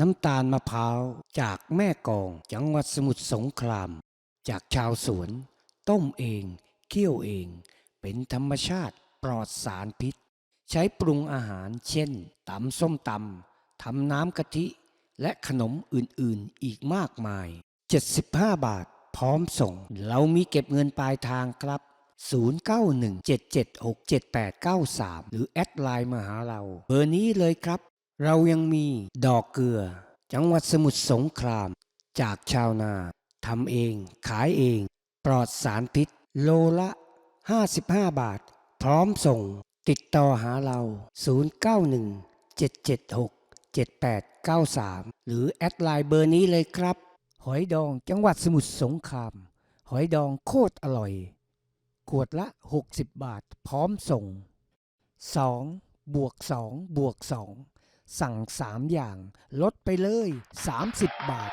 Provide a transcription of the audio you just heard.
น้ำตาลมะพร้าวจากแม่กองจังหวัดสมุทรสงคราม จากชาวสวน ต้มเองเคี่ยวเอง เป็นธรรมชาติปลอดสารพิษ ใช้ปรุงอาหารเช่นตำส้มตำทำน้ำกะทิ และขนมอื่นๆอีกมากมาย 75 บาทพร้อมส่ง เรามีเก็บเงินปลายทางครับ 0917767893 หรือแอดไลน์มาหาเรา เบอร์นี้เลยครับ เรายังมีดอกเกลือ จังหวัดสมุทรสงคราม จากชาวนาทำเอง ขายเอง ปลอดสารพิษ โลละ 55 บาท พร้อมส่ง ติดต่อหาเรา 0917767893 หรือแอดไลน์เบอร์นี้เลยครับ หอยดองจังหวัดสมุทรสงคราม หอยดองโคตรอร่อย ขวดละ 60 บาท พร้อมส่ง 2 บวก 2 บวก 2 สั่ง 3 อย่าง ลดไปเลย 30 บาท